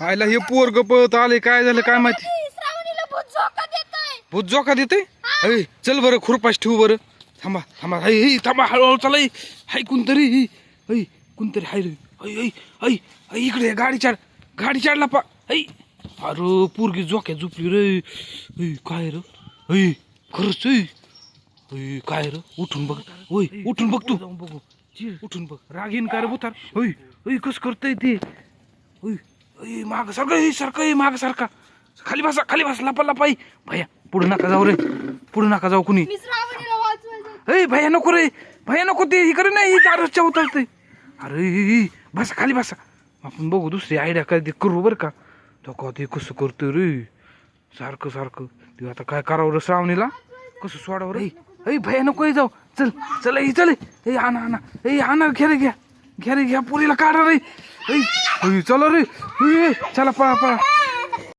आयला हे पोरग पळत आले काय झालं काय माहिती? भूत जोका देते अय चल बरं खुरपाश ठेवू बरं. थांबा थांबा हाय हाय थांबा हळूहळू चला हाय. कोणतरी हाय कोणतरी हाय रे. हाय हाय इकडे गाडी चाड गाडी चाडला पा हाय अरे पोरगी जोक्या झोपली रे. काय रे? हाय खरंच काय रे? उठून बघ. होय उठून बघ तू. बघू. उठून बघ. रागीन काय रे बुतार होय होय कस करतय ते? होय माग सारखं सारखं माग सारखा. खाली बसा खाली बसा लपा लपाई. भैया पुढे नका जाऊ रे. पुढे नका जाऊ कुणी. ए भैया नको रे. भैया नको ते इकडे नाही ही चारच्या उतरते अरे बसा खाली बसा. आपण बघू दुसरी आयडिया काय ते करू बरं का. तो का ते कसं करतोय रे. सारखं सारखं. ते आता काय करावं रे श्रावणीला? कसं सोडावं रे? ए भैया नको जाऊ. चल चल चल. ए आणा आणा. ए आणा घ्या रे घ्या. घ्या रे घ्या. पुरीला काढा रे. ए, ए, चला रे ए, चला पळा पळा